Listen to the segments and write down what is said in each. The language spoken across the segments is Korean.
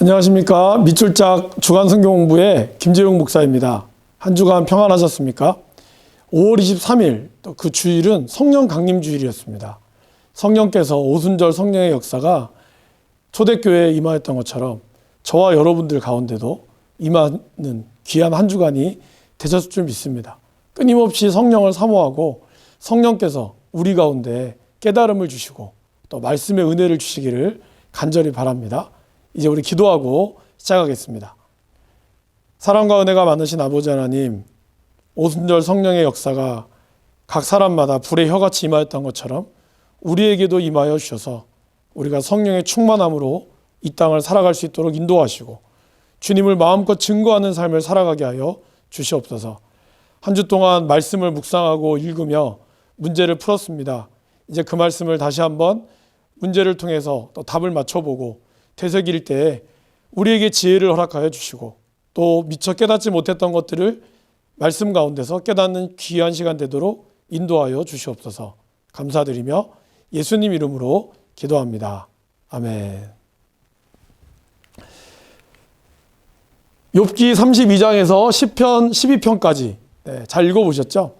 안녕하십니까 밑줄짝 주간 성경 공부의 김재용 목사입니다. 한 주간 평안하셨습니까? 5월 23일 또 그 주일은 성령 강림 주일이었습니다. 성령께서 오순절 성령의 역사가 초대교회에 임하였던 것처럼 저와 여러분들 가운데도 임하는 귀한 한 주간이 되셨을 줄 믿습니다. 끊임없이 성령을 사모하고 성령께서 우리 가운데 깨달음을 주시고 또 말씀의 은혜를 주시기를 간절히 바랍니다. 이제 우리 기도하고 시작하겠습니다. 사랑과 은혜가 많으신 아버지 하나님, 오순절 성령의 역사가 각 사람마다 불의 혀같이 임하였던 것처럼 우리에게도 임하여 주셔서 우리가 성령의 충만함으로 이 땅을 살아갈 수 있도록 인도하시고 주님을 마음껏 증거하는 삶을 살아가게 하여 주시옵소서. 한 주 동안 말씀을 묵상하고 읽으며 문제를 풀었습니다. 이제 그 말씀을 다시 한번 문제를 통해서 또 답을 맞춰보고 되새길 때 우리에게 지혜를 허락하여 주시고 또 미처 깨닫지 못했던 것들을 말씀 가운데서 깨닫는 귀한 시간 되도록 인도하여 주시옵소서 감사드리며 예수님 이름으로 기도합니다. 아멘. 욥기 32장에서 10편, 12편까지 네, 잘 읽어보셨죠?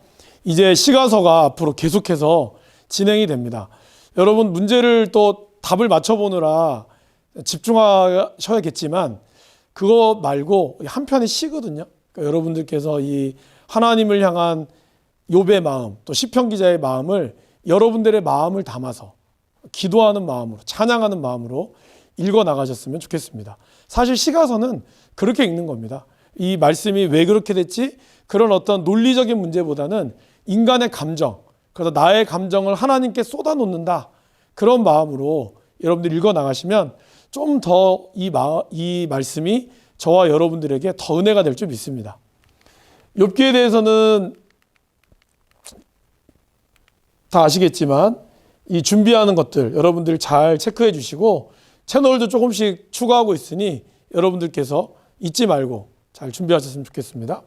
이제 시가서가 앞으로 계속해서 진행이 됩니다. 여러분 문제를 또 답을 맞춰보느라 집중하셔야겠지만 그거 말고 한 편의 시거든요. 그러니까 여러분들께서 이 하나님을 향한 욥의 마음 또 시편 기자의 마음을 여러분들의 마음을 담아서 기도하는 마음으로 찬양하는 마음으로 읽어 나가셨으면 좋겠습니다. 사실 시가서는 그렇게 읽는 겁니다. 이 말씀이 왜 그렇게 됐지? 그런 어떤 논리적인 문제보다는 인간의 감정, 그래서 나의 감정을 하나님께 쏟아놓는다. 그런 마음으로 여러분들 읽어 나가시면 좀더이이 말씀이 저와 여러분들에게 더 은혜가 될 줄 믿습니다. 욥기에 대해서는 다 아시겠지만 이 준비하는 것들 여러분들 잘 체크해 주시고 채널도 조금씩 추가하고 있으니 여러분들께서 잊지 말고 잘 준비하셨으면 좋겠습니다.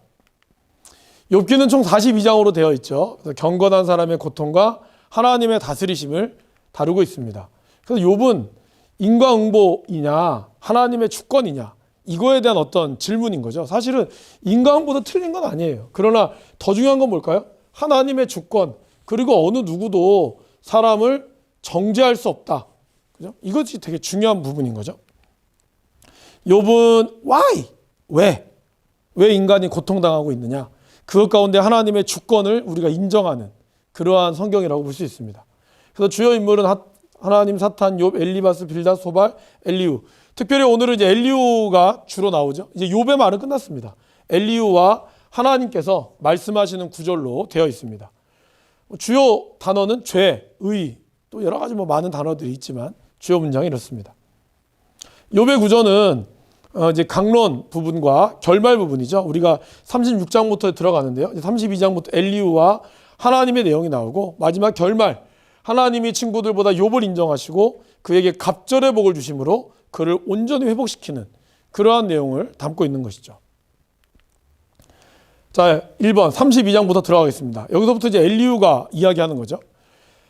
욥기는 총 42장으로 되어 있죠. 경건한 사람의 고통과 하나님의 다스리심을 다루고 있습니다. 그래서 욥은 인과응보이냐 하나님의 주권이냐 이거에 대한 어떤 질문인 거죠. 사실은 인과응보도 틀린 건 아니에요. 그러나 더 중요한 건 뭘까요? 하나님의 주권 그리고 어느 누구도 사람을 정죄할 수 없다. 그죠? 이것이 되게 중요한 부분인 거죠. 욥은 why 왜? 왜 인간이 고통당하고 있느냐? 그것 가운데 하나님의 주권을 우리가 인정하는 그러한 성경이라고 볼 수 있습니다. 그래서 주요 인물은 하나님, 사탄, 욥, 엘리바스, 빌다, 소발, 엘리우. 특별히 오늘은 이제 엘리우가 주로 나오죠. 이제 욥의 말은 끝났습니다. 엘리우와 하나님께서 말씀하시는 구절로 되어 있습니다. 주요 단어는 죄, 의, 또 여러 가지 뭐 많은 단어들이 있지만 주요 문장이 이렇습니다. 욥의 구절은 어 이제 강론 부분과 결말 부분이죠. 우리가 36장부터 들어가는데요. 32장부터 엘리우와 하나님의 내용이 나오고 마지막 결말 하나님이 친구들보다 욥을 인정하시고 그에게 갑절의 복을 주심으로 그를 온전히 회복시키는 그러한 내용을 담고 있는 것이죠. 자, 1번 32장부터 들어가겠습니다. 여기서부터 이제 엘리우가 이야기하는 거죠.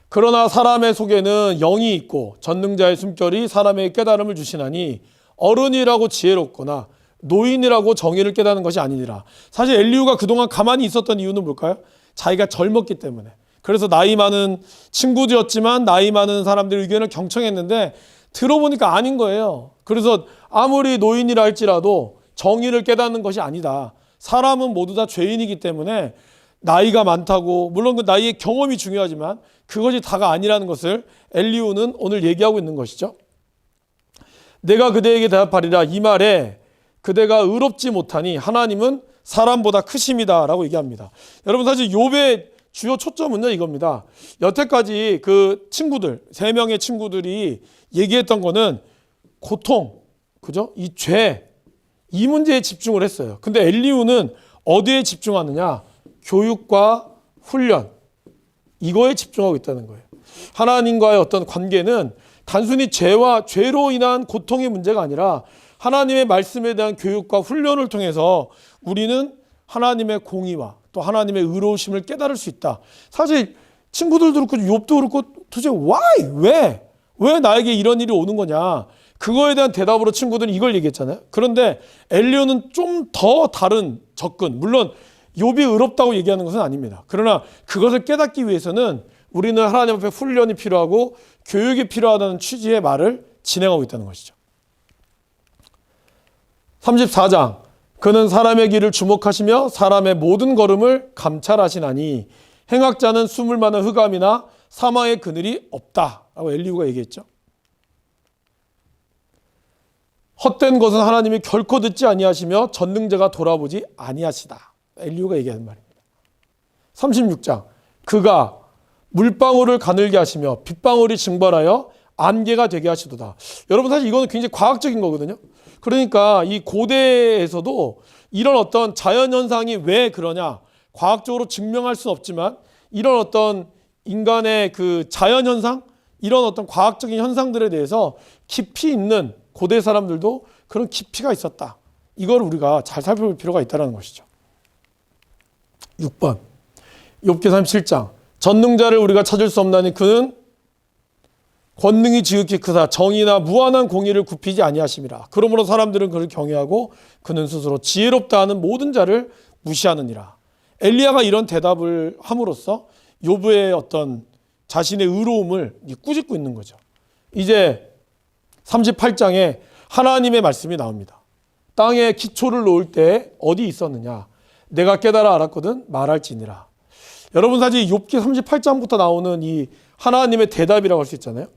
그러나 사람의 속에는 영이 있고 전능자의 숨결이 사람에게 깨달음을 주시나니 어른이라고 지혜롭거나 노인이라고 정의를 깨닫는 것이 아니니라. 사실 엘리우가 그동안 가만히 있었던 이유는 뭘까요? 자기가 젊었기 때문에. 그래서 나이 많은 친구들이었지만 나이 많은 사람들 의견을 경청했는데 들어보니까 아닌 거예요. 그래서 아무리 노인이라 할지라도 정의를 깨닫는 것이 아니다. 사람은 모두 다 죄인이기 때문에 나이가 많다고 물론 그 나이의 경험이 중요하지만 그것이 다가 아니라는 것을 엘리우는 오늘 얘기하고 있는 것이죠. 내가 그대에게 대답하리라 이 말에 그대가 의롭지 못하니 하나님은 사람보다 크심이다라고 얘기합니다. 여러분 사실 욥의 주요 초점은요 이겁니다. 여태까지 그 친구들 세 명의 친구들이 얘기했던 거는 고통, 그죠? 이 죄, 이 문제에 집중을 했어요. 근데 엘리우는 어디에 집중하느냐? 교육과 훈련 이거에 집중하고 있다는 거예요. 하나님과의 어떤 관계는 단순히 죄와 죄로 인한 고통의 문제가 아니라 하나님의 말씀에 대한 교육과 훈련을 통해서 우리는 하나님의 공의와 또 하나님의 의로우심을 깨달을 수 있다. 사실 친구들도 그렇고 욥도 그렇고 도대체 why 왜? 왜 나에게 이런 일이 오는 거냐? 그거에 대한 대답으로 친구들은 이걸 얘기했잖아요. 그런데 엘리오는 좀 더 다른 접근. 물론 욥이 의롭다고 얘기하는 것은 아닙니다. 그러나 그것을 깨닫기 위해서는 우리는 하나님 앞에 훈련이 필요하고 교육이 필요하다는 취지의 말을 진행하고 있다는 것이죠. 34장 그는 사람의 길을 주목하시며 사람의 모든 걸음을 감찰하시나니 행악자는 숨을 만한 흑암이나 사망의 그늘이 없다라고 엘리후가 얘기했죠. 헛된 것은 하나님이 결코 듣지 아니하시며 전능자가 돌아보지 아니하시다. 엘리후가 얘기하는 말입니다. 36장 그가 물방울을 가늘게 하시며 빗방울이 증발하여 안개가 되게 하시도다. 여러분 사실 이거는 굉장히 과학적인 거거든요. 그러니까 이 고대에서도 이런 어떤 자연 현상이 왜 그러냐 과학적으로 증명할 수는 없지만 이런 어떤 인간의 그 자연 현상 이런 어떤 과학적인 현상들에 대해서 깊이 있는 고대 사람들도 그런 깊이가 있었다. 이걸 우리가 잘 살펴볼 필요가 있다는 것이죠. 6번 욥기 37장 전능자를 우리가 찾을 수 없나니 그는 권능이 지극히 크사 정의나 무한한 공의를 굽히지 아니하심이라. 그러므로 사람들은 그를 경외하고 그는 스스로 지혜롭다 하는 모든 자를 무시하느니라. 엘리야가 이런 대답을 함으로써 요브의 어떤 자신의 의로움을 꾸짖고 있는 거죠. 이제 38장에 하나님의 말씀이 나옵니다. 땅에 기초를 놓을 때 어디 있었느냐? 내가 깨달아 알았거든 말할지니라. 여러분 사실 욥기 38장부터 나오는 이 하나님의 대답이라고 할 수 있잖아요.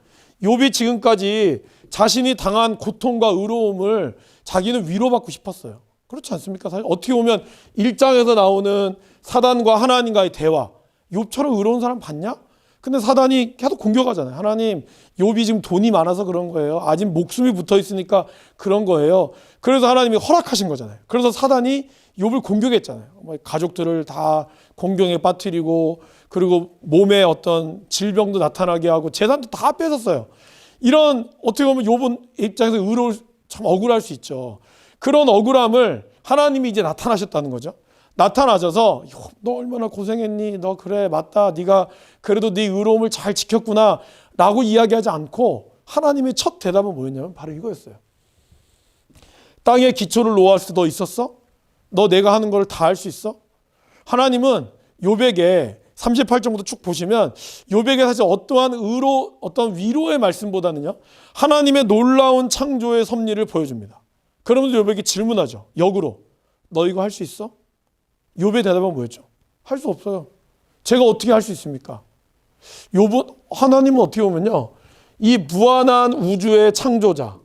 욥이 지금까지 자신이 당한 고통과 의로움을 자기는 위로받고 싶었어요. 그렇지 않습니까? 사실 어떻게 보면 1장에서 나오는 사단과 하나님과의 대화. 욥처럼 의로운 사람 봤냐? 근데 사단이 계속 공격하잖아요. 하나님, 욥이 지금 돈이 많아서 그런 거예요. 아직 목숨이 붙어 있으니까 그런 거예요. 그래서 하나님이 허락하신 거잖아요. 그래서 사단이 욥을 공격했잖아요. 뭐 가족들을 다 공경에 빠뜨리고 그리고 몸에 어떤 질병도 나타나게 하고 재산도 다 뺏었어요. 이런 어떻게 보면 욥은 입장에서 의로울 참 억울할 수 있죠. 그런 억울함을 하나님이 이제 나타나셨다는 거죠. 나타나셔서 너 얼마나 고생했니? 너 그래 맞다. 네가 그래도 네 의로움을 잘 지켰구나 라고 이야기하지 않고 하나님의 첫 대답은 뭐였냐면 바로 이거였어요. 땅에 기초를 때너 있었어? 너 내가 하는 걸 다 할 수 있어? 하나님은 요백에 38장부터 쭉 보시면 요백에 사실 어떠한 의로 어떤 위로의 말씀보다는요. 하나님의 놀라운 창조의 섭리를 보여줍니다. 그러면서 요백이 질문하죠. 역으로 너 이거 할 수 있어? 욥의 대답은 뭐였죠? 할 수 없어요. 제가 어떻게 할 수 있습니까? 욥은 하나님은 어떻게 보면요. 이 무한한 우주의 창조자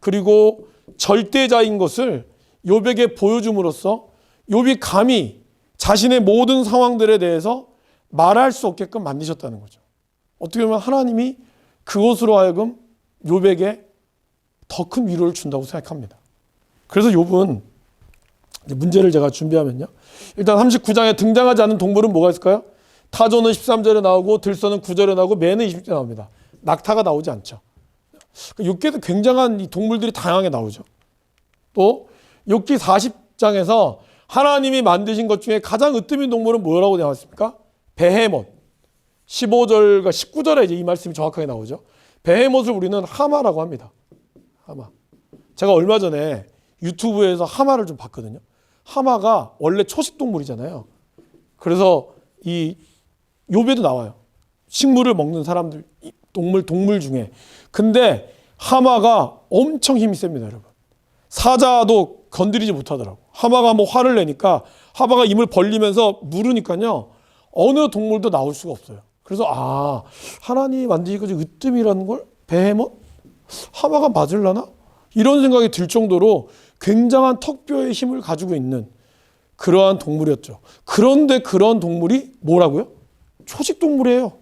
그리고 절대자인 것을 욥에게 보여줌으로써 욥이 감히 자신의 모든 상황들에 대해서 말할 수 없게끔 만드셨다는 거죠. 어떻게 보면 하나님이 그것으로 하여금 욥에게 더 큰 위로를 준다고 생각합니다. 그래서 욥은 문제를 제가 준비하면요. 일단 39장에 등장하지 않은 동물은 뭐가 있을까요? 타조는 13절에 나오고 들소는 9절에 나오고 매는 20절에 나옵니다. 낙타가 나오지 않죠. 육계도 굉장한 이 동물들이 다양하게 나오죠. 또 욥기 40장에서 하나님이 만드신 것 중에 가장 으뜸인 동물은 뭐라고 나왔습니까? 베헤못. 15절과 19절에 이제 이 말씀이 정확하게 나오죠. 베헤못을 우리는 하마라고 합니다. 하마. 제가 얼마 전에 유튜브에서 하마를 좀 봤거든요. 하마가 원래 초식 동물이잖아요. 그래서 이 요배도 나와요. 식물을 먹는 사람들 동물 동물 중에. 근데 하마가 엄청 힘이 셉니다, 여러분. 사자도 건드리지 못하더라고. 하마가 뭐 화를 내니까 하마가 입을 벌리면서 물으니까요. 어느 동물도 나올 수가 없어요. 그래서 아 하나님이 만드신 것이 으뜸이라는 걸 베헤못 하마가 맞을라나 이런 생각이 들 정도로 굉장한 턱뼈의 힘을 가지고 있는 그러한 동물이었죠. 그런데 그런 동물이 뭐라고요? 초식 동물이에요.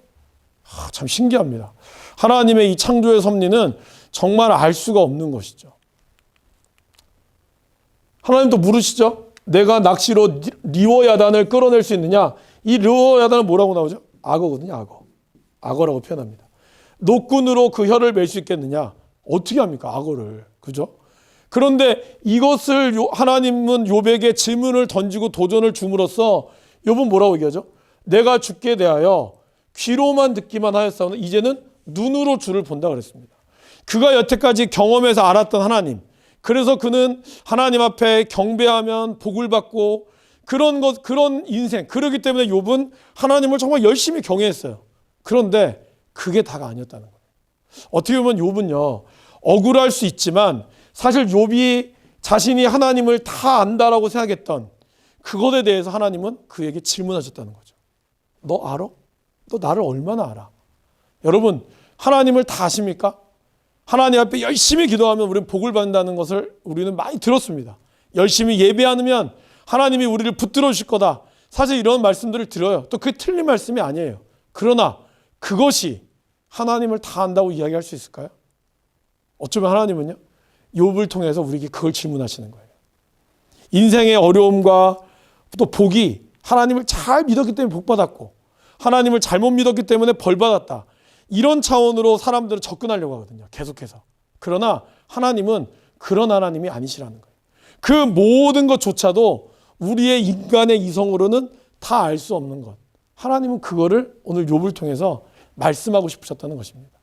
아, 참 신기합니다. 하나님의 이 창조의 섭리는 정말 알 수가 없는 것이죠. 하나님도 물으시죠? 내가 낚시로 리워야단을 끌어낼 수 있느냐? 이 리워야단은 뭐라고 나오죠? 악어거든요, 악어. 악어라고 표현합니다. 노끈으로 그 혀를 맬 수 있겠느냐? 어떻게 합니까? 악어를. 그죠? 그런데 이것을 하나님은 요백에 질문을 던지고 도전을 줌으로써 욥은 뭐라고 얘기하죠? 내가 죽게 대하여 귀로만 듣기만 하였사오는 이제는 눈으로 주를 본다 그랬습니다. 그가 여태까지 경험해서 알았던 하나님. 그래서 그는 하나님 앞에 경배하면 복을 받고 그런 것 그런 인생. 그러기 때문에 욥은 하나님을 정말 열심히 경외했어요. 그런데 그게 다가 아니었다는 거예요. 어떻게 보면 욥은요. 억울할 수 있지만 사실 욥이 자신이 하나님을 다 안다라고 생각했던 그것에 대해서 하나님은 그에게 질문하셨다는 거죠. 너 알아? 너 나를 얼마나 알아? 여러분, 하나님을 다 아십니까? 하나님 앞에 열심히 기도하면 우리는 복을 받는다는 것을 우리는 많이 들었습니다. 열심히 예배하면 하나님이 우리를 붙들어 주실 거다. 사실 이런 말씀들을 들어요. 또 그게 틀린 말씀이 아니에요. 그러나 그것이 하나님을 다 안다고 이야기할 수 있을까요? 어쩌면 하나님은요. 욥을 통해서 우리에게 그걸 질문하시는 거예요. 인생의 어려움과 또 복이 하나님을 잘 믿었기 때문에 복 받았고 하나님을 잘못 믿었기 때문에 벌 받았다. 이런 차원으로 사람들은 접근하려고 하거든요. 계속해서. 그러나 하나님은 그런 하나님이 아니시라는 거예요. 그 모든 것조차도 우리의 인간의 이성으로는 다 알 수 없는 것. 하나님은 그거를 오늘 욥을 통해서 말씀하고 싶으셨다는 것입니다.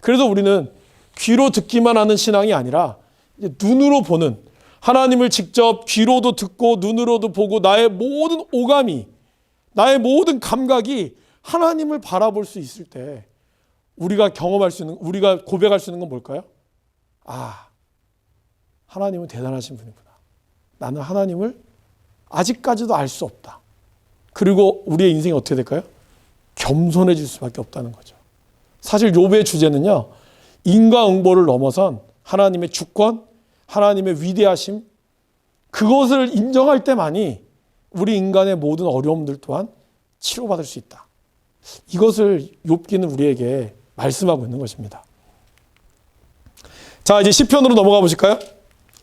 그래서 우리는 귀로 듣기만 하는 신앙이 아니라 눈으로 보는 하나님을 직접 귀로도 듣고 눈으로도 보고 나의 모든 오감이 나의 모든 감각이 하나님을 바라볼 수 있을 때 우리가 경험할 수 있는 우리가 고백할 수 있는 건 뭘까요? 아 하나님은 대단하신 분이구나. 나는 하나님을 아직까지도 알 수 없다. 그리고 우리의 인생이 어떻게 될까요? 겸손해질 수밖에 없다는 거죠. 사실 욥의 주제는요. 인과응보를 넘어선 하나님의 주권, 하나님의 위대하심 그것을 인정할 때만이 우리 인간의 모든 어려움들 또한 치료받을 수 있다. 이것을 욥기는 우리에게 말씀하고 있는 것입니다. 자, 이제 시편으로 넘어가 보실까요?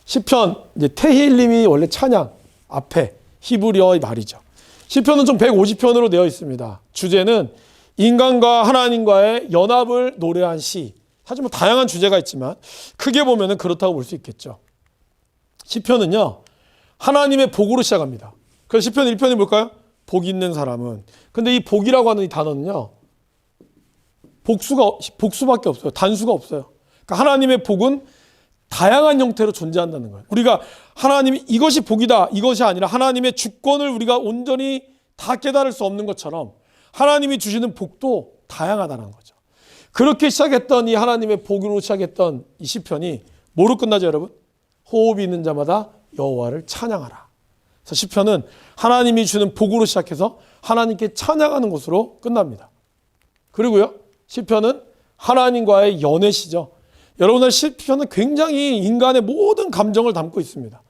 시편 이제 테힐림이 원래 찬양 앞에 히브리어의 말이죠. 시편은 좀 150편으로 되어 있습니다. 주제는 인간과 하나님과의 연합을 노래한 시. 사실 뭐 다양한 주제가 있지만 크게 보면은 그렇다고 볼 수 있겠죠. 시편은요. 하나님의 복으로 시작합니다. 그래서 시편 1편이 뭘까요? 복 있는 사람은. 근데 이 복이라고 하는 이 단어는요. 복수가 복수밖에 없어요. 단수가 없어요. 그러니까 하나님의 복은 다양한 형태로 존재한다는 거예요. 우리가 하나님이 이것이 복이다. 이것이 아니라 하나님의 주권을 우리가 온전히 다 깨달을 수 없는 것처럼 하나님이 주시는 복도 다양하다는 거죠. 그렇게 시작했던 이 하나님의 복으로 시작했던 이 시편이 뭐로 끝나죠, 여러분? 호흡이 있는 자마다 여호와를 찬양하라. 그래서 시편은 하나님이 주는 복으로 시작해서 하나님께 찬양하는 것으로 끝납니다. 그리고요, 시편은 하나님과의 연애시죠. 여러분의 시편은 굉장히 인간의 모든 감정을 담고 있습니다.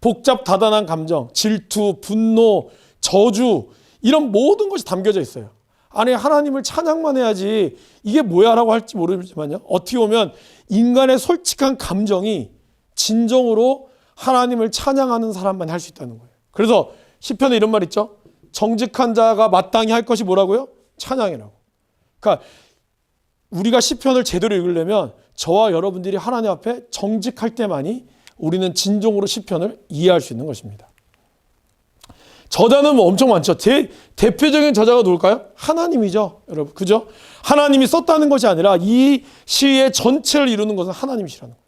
복잡 다단한 감정, 질투, 분노, 저주 이런 모든 것이 담겨져 있어요. 아니 하나님을 찬양만 해야지 이게 뭐야라고 할지 모르지만요. 어떻게 보면 인간의 솔직한 감정이 진정으로 하나님을 찬양하는 사람만 할 수 있다는 거예요. 그래서 시편에 이런 말 있죠. 정직한 자가 마땅히 할 것이 뭐라고요? 찬양이라고. 그러니까 우리가 시편을 제대로 읽으려면 저와 여러분들이 하나님 앞에 정직할 때만이 우리는 진정으로 시편을 이해할 수 있는 것입니다. 저자는 뭐 엄청 많죠. 제 대표적인 저자가 누굴까요? 하나님이죠. 여러분. 그죠? 하나님이 썼다는 것이 아니라 이 시의 전체를 이루는 것은 하나님이시라는 거예요.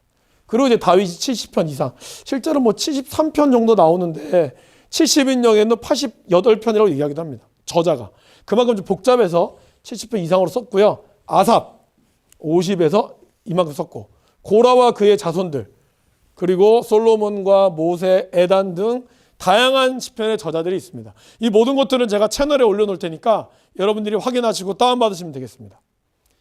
그리고 이제 다윗이 70편 이상. 실제로 뭐 73편 정도 나오는데 70인역에는 88편이라고 얘기하기도 합니다. 저자가. 그만큼 좀 복잡해서 70편 이상으로 썼고요. 아삽 50에서 이만큼 썼고 고라와 그의 자손들 그리고 솔로몬과 모세, 에단 등 다양한 시편의 저자들이 있습니다. 이 모든 것들은 제가 채널에 올려놓을 테니까 여러분들이 확인하시고 다운받으시면 되겠습니다.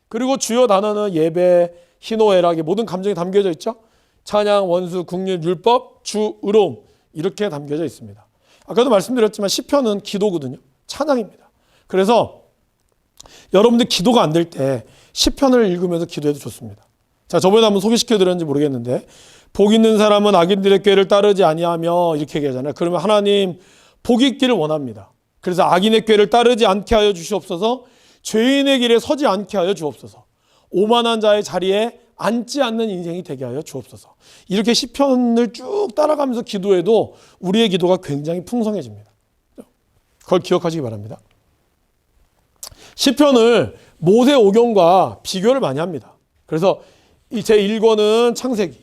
그리고 주요 단어는 예배, 희노애락의 모든 감정이 담겨져 있죠. 찬양, 원수, 국률, 율법, 주, 의로움 이렇게 담겨져 있습니다. 아까도 말씀드렸지만 시편은 기도거든요. 찬양입니다. 그래서 여러분들 기도가 안 될 때 시편을 읽으면서 기도해도 좋습니다. 자, 저번에 한번 소개시켜 드렸는지 모르겠는데 복 있는 사람은 악인들의 꾀를 따르지 아니하며 이렇게 얘기하잖아요. 그러면 하나님 복 있기를 원합니다. 그래서 악인의 꾀를 따르지 않게 하여 주시옵소서. 죄인의 길에 서지 않게 하여 주옵소서. 오만한 자의 자리에 앉지 않는 인생이 되게 하여 주옵소서. 이렇게 시편을 쭉 따라가면서 기도해도 우리의 기도가 굉장히 풍성해집니다. 그걸 기억하시기 바랍니다. 시편을 모세 오경과 비교를 많이 합니다. 그래서 이 제 1권은 창세기,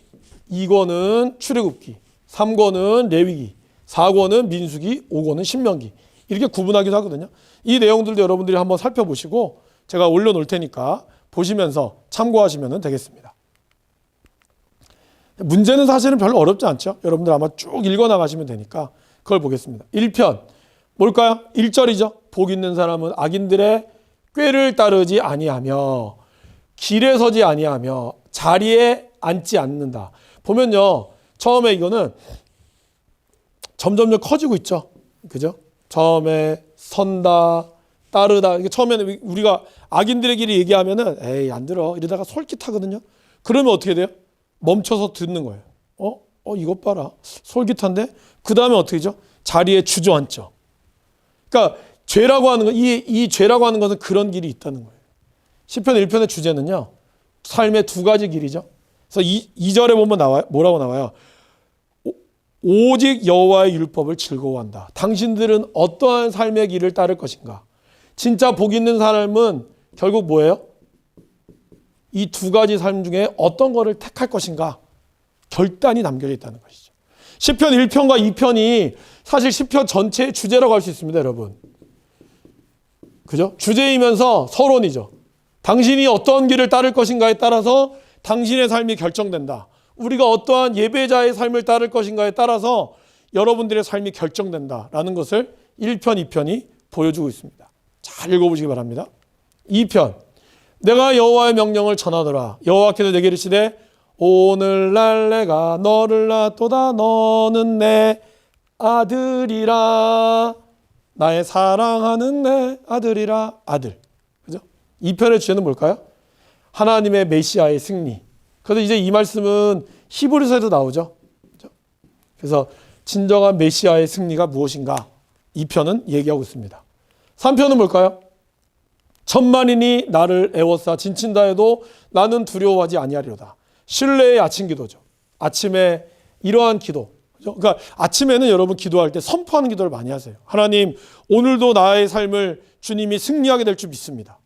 2권은 출애굽기, 3권은 레위기, 4권은 민수기, 5권은 신명기. 이렇게 구분하기도 하거든요. 이 내용들도 여러분들이 한번 살펴보시고 제가 올려놓을 테니까 보시면서 참고하시면 되겠습니다. 문제는 사실은 별로 어렵지 않죠. 여러분들 아마 쭉 읽어나가시면 되니까 그걸 보겠습니다. 1편 뭘까요? 1절이죠. 복 있는 사람은 악인들의 꾀를 따르지 아니하며 길에 서지 아니하며 자리에 앉지 않는다. 보면요. 처음에 이거는 점점점 커지고 있죠. 그죠? 처음에 선다, 따르다. 처음에는 우리가 악인들의 길이 얘기하면은 에이 안 들어 이러다가 솔깃하거든요. 그러면 어떻게 돼요? 멈춰서 듣는 거예요. 어? 어 이것 봐라. 솔깃한데 그 다음에 어떻게 되죠? 자리에 주저앉죠. 그러니까 죄라고 하는 거, 이, 이 죄라고 하는 것은 그런 길이 있다는 거예요. 시편 1편의 주제는요. 삶의 두 가지 길이죠. 그래서 이, 2절에 보면 나와요. 뭐라고 나와요? 오- 오직 여호와의 율법을 즐거워한다. 당신들은 어떠한 삶의 길을 따를 것인가? 진짜 복 있는 삶은 결국 뭐예요? 이 두 가지 삶 중에 어떤 거를 택할 것인가? 결단이 남겨져 있다는 것이죠. 시편 1편과 2편이 사실 시편 전체의 주제라고 할 수 있습니다, 여러분. 그죠? 주제이면서 서론이죠. 당신이 어떤 길을 따를 것인가에 따라서 당신의 삶이 결정된다. 우리가 어떠한 예배자의 삶을 따를 것인가에 따라서 여러분들의 삶이 결정된다라는 것을 1편, 2편이 보여주고 있습니다. 잘 읽어보시기 바랍니다. 2편 내가 여호와의 명령을 전하더라. 여호와께서 내게 이르시되 오늘날 내가 너를 낳도다 너는 내 아들이라 나의 사랑하는 내 아들이라 아들. 그죠? 2편의 주제는 뭘까요? 하나님의 메시아의 승리. 그래서 이제 이 말씀은 히브리서에도 나오죠. 그래서 진정한 메시아의 승리가 무엇인가? 2편은 얘기하고 있습니다. 3편은 뭘까요? 천만인이 나를 애워싸 진친다 해도 나는 두려워하지 아니하리로다. 신뢰의 아침 기도죠. 아침에 이러한 기도. 그러니까 아침에는 여러분 기도할 때 선포하는 기도를 많이 하세요. 하나님, 오늘도 나의 삶을 주님이 승리하게 될 줄 믿습니다.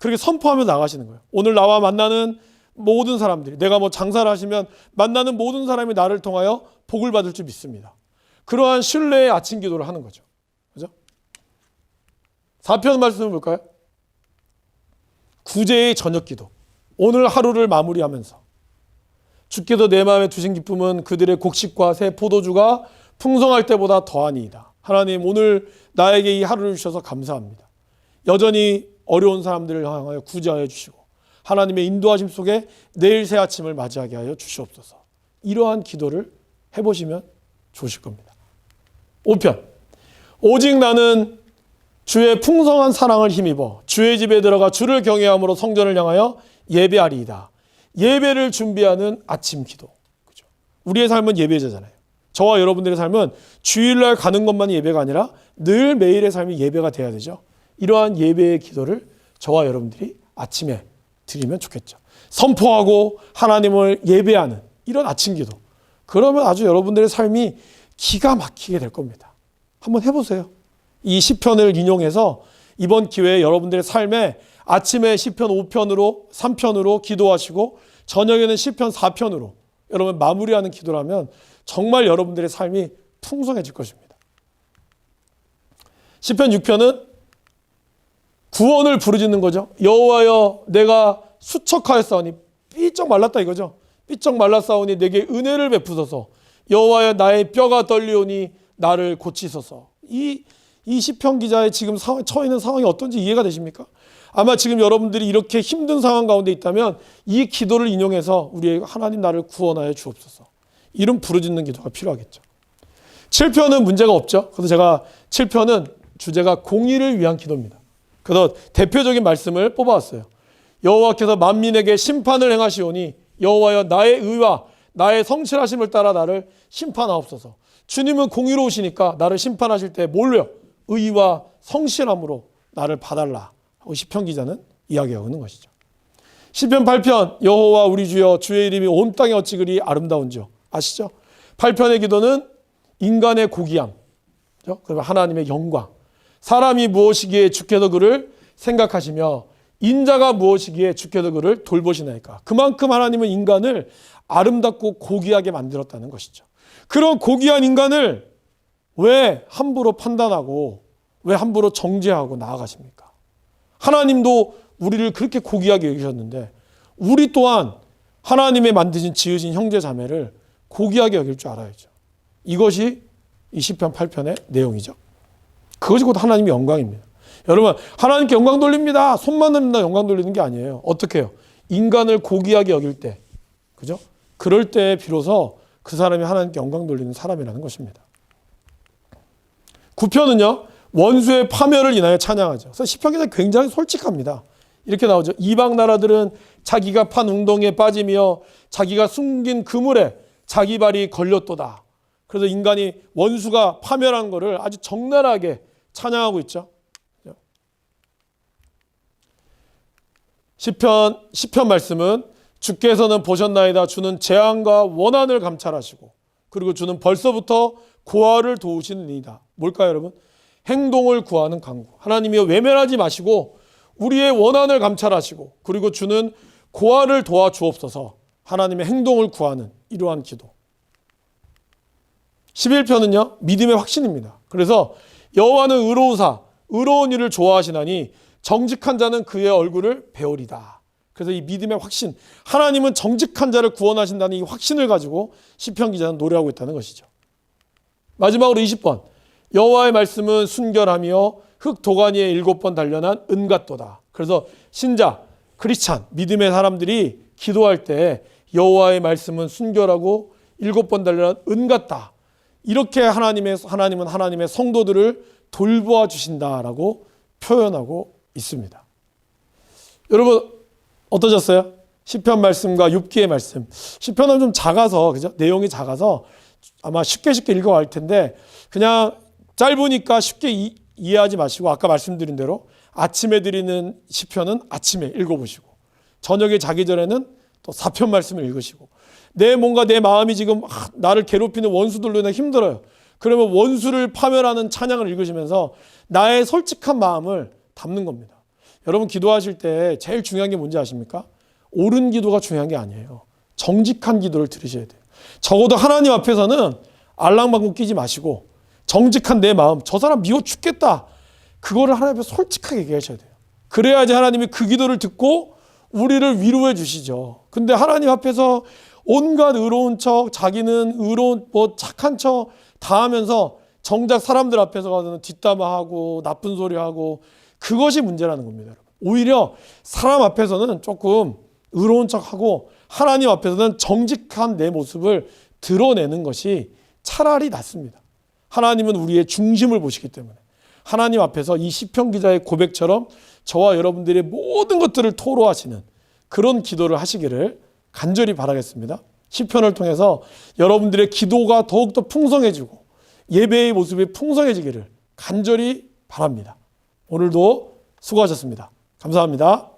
그렇게 선포하며 나가시는 거예요. 오늘 나와 만나는 모든 사람들이 내가 뭐 장사를 하시면 만나는 모든 사람이 나를 통하여 복을 받을 줄 믿습니다. 그러한 신뢰의 아침 기도를 하는 거죠. 그죠? 4편 말씀을 볼까요? 구제의 저녁 기도. 오늘 하루를 마무리하면서 주께서 내 마음에 두신 기쁨은 그들의 곡식과 새 포도주가 풍성할 때보다 더하니이다. 하나님 오늘 나에게 이 하루를 주셔서 감사합니다. 여전히 어려운 사람들을 향하여 구제하여 주시고 하나님의 인도하심 속에 내일 새 아침을 맞이하게 하여 주시옵소서. 이러한 기도를 해보시면 좋으실 겁니다. 5편 오직 나는 주의 풍성한 사랑을 힘입어 주의 집에 들어가 주를 경외함으로 성전을 향하여 예배하리이다. 예배를 준비하는 아침 기도. 그죠? 우리의 삶은 예배자잖아요. 저와 여러분들의 삶은 주일날 가는 것만이 예배가 아니라 늘 매일의 삶이 예배가 돼야 되죠. 이러한 예배의 기도를 저와 여러분들이 아침에 드리면 좋겠죠. 선포하고 하나님을 예배하는 이런 아침 기도. 그러면 아주 여러분들의 삶이 기가 막히게 될 겁니다. 한번 해보세요. 이 시편을 인용해서 이번 기회에 여러분들의 삶에 아침에 시편 5편으로 3편으로 기도하시고 저녁에는 시편 4편으로 여러분 마무리하는 기도라면 정말 여러분들의 삶이 풍성해질 것입니다. 시편 6편은 구원을 부르짖는 거죠. 여호와여 내가 수척하였사오니 삐쩍 말랐다 이거죠. 삐쩍 말랐사오니 내게 은혜를 베푸소서. 여호와여 나의 뼈가 떨리오니 나를 고치소서. 이, 이 시편 기자의 지금 상황, 처해 있는 상황이 어떤지 이해가 되십니까? 아마 지금 여러분들이 이렇게 힘든 상황 가운데 있다면 이 기도를 인용해서 우리의 하나님 나를 구원하여 주옵소서. 이런 부르짖는 기도가 필요하겠죠. 7편은 문제가 없죠. 그래서 제가 7편은 주제가 공의를 위한 기도입니다. 그래서 대표적인 말씀을 뽑아왔어요. 여호와께서 만민에게 심판을 행하시오니 여호와여 나의 의와 나의 성실하심을 따라 나를 심판하옵소서. 주님은 공의로우시니까 나를 심판하실 때 뭘로요? 의와 성실함으로 나를 봐달라. 하고 시편 기자는 이야기하고 있는 것이죠. 시편 8편 여호와 우리 주여 주의 이름이 온 땅에 어찌 그리 아름다운지요. 아시죠? 8편의 기도는 인간의 고귀함, 그리고 하나님의 영광, 사람이 무엇이기에 주께서 그를 생각하시며 인자가 무엇이기에 주께서 그를 돌보시나이까. 그만큼 하나님은 인간을 아름답고 고귀하게 만들었다는 것이죠. 그런 고귀한 인간을 왜 함부로 판단하고 왜 함부로 정죄하고 나아가십니까? 하나님도 우리를 그렇게 고귀하게 여기셨는데 우리 또한 하나님의 만드신 지으신 형제 자매를 고귀하게 여길 줄 알아야죠. 이것이 이 시편 8편의 내용이죠. 그것이 곧 하나님의 영광입니다. 여러분 하나님께 영광 돌립니다. 손만 흔든다 영광 돌리는 게 아니에요. 어떻게 해요? 인간을 고귀하게 여길 때, 그죠? 그럴 때 비로소 그 사람이 하나님께 영광 돌리는 사람이라는 것입니다. 9편은요 원수의 파멸을 인하여 찬양하죠. 그래서 시편 기자 굉장히 솔직합니다. 이렇게 나오죠. 이방 나라들은 자기가 판 웅덩이에 빠지며 자기가 숨긴 그물에 자기 발이 걸렸도다. 그래서 인간이 원수가 파멸한 것을 아주 적나라하게 찬양하고 있죠. 시편 시편 말씀은 주께서는 보셨나이다 주는 재앙과 원한을 감찰하시고 그리고 주는 벌써부터 고아를 도우시느니이다. 뭘까요, 여러분? 행동을 구하는 강구. 하나님이 외면하지 마시고 우리의 원한을 감찰하시고 그리고 주는 고아를 도와주옵소서. 하나님의 행동을 구하는 이러한 기도. 11편은요. 믿음의 확신입니다. 그래서 여호와는 의로우사 의로운 일을 좋아하시나니 정직한 자는 그의 얼굴을 배우리다. 그래서 이 믿음의 확신, 하나님은 정직한 자를 구원하신다는 이 확신을 가지고 시편 기자는 노래하고 있다는 것이죠. 마지막으로 20번. 여호와의 말씀은 순결하며 흙 도가니에 일곱 번 단련한 은갓도다. 그래서 신자, 크리스찬, 믿음의 사람들이 기도할 때 여호와의 말씀은 순결하고 일곱 번 단련한 은같다. 이렇게 하나님의 하나님은 하나님의 성도들을 돌보아 주신다라고 표현하고 있습니다. 여러분 어떠셨어요? 시편 말씀과 욥기의 말씀. 시편은 좀 작아서 그죠? 내용이 작아서 아마 쉽게 쉽게 읽어갈 텐데 그냥 짧으니까 쉽게 이, 이해하지 마시고 아까 말씀드린 대로 아침에 드리는 시편은 아침에 읽어보시고 저녁에 자기 전에는 또 사편 말씀을 읽으시고 내 뭔가 내 마음이 지금 아, 나를 괴롭히는 원수들로 인해 힘들어요. 그러면 원수를 파멸하는 찬양을 읽으시면서 나의 솔직한 마음을 담는 겁니다. 여러분 기도하실 때 제일 중요한 게 뭔지 아십니까? 옳은 기도가 중요한 게 아니에요. 정직한 기도를 들으셔야 돼요. 적어도 하나님 앞에서는 알랑방구 끼지 마시고 정직한 내 마음, 저 사람 미워 죽겠다. 그거를 하나님 앞에 솔직하게 얘기하셔야 돼요. 그래야지 하나님이 그 기도를 듣고 우리를 위로해 주시죠. 근데 하나님 앞에서 온갖 의로운 척, 자기는 의로운, 뭐 착한 척 다 하면서 정작 사람들 앞에서 가서는 뒷담화하고 나쁜 소리 하고 그것이 문제라는 겁니다. 오히려 사람 앞에서는 조금 의로운 척하고 하나님 앞에서는 정직한 내 모습을 드러내는 것이 차라리 낫습니다. 하나님은 우리의 중심을 보시기 때문에 하나님 앞에서 이 시편 기자의 고백처럼 저와 여러분들의 모든 것들을 토로하시는 그런 기도를 하시기를 간절히 바라겠습니다. 시편을 통해서 여러분들의 기도가 더욱더 풍성해지고 예배의 모습이 풍성해지기를 간절히 바랍니다. 오늘도 수고하셨습니다. 감사합니다.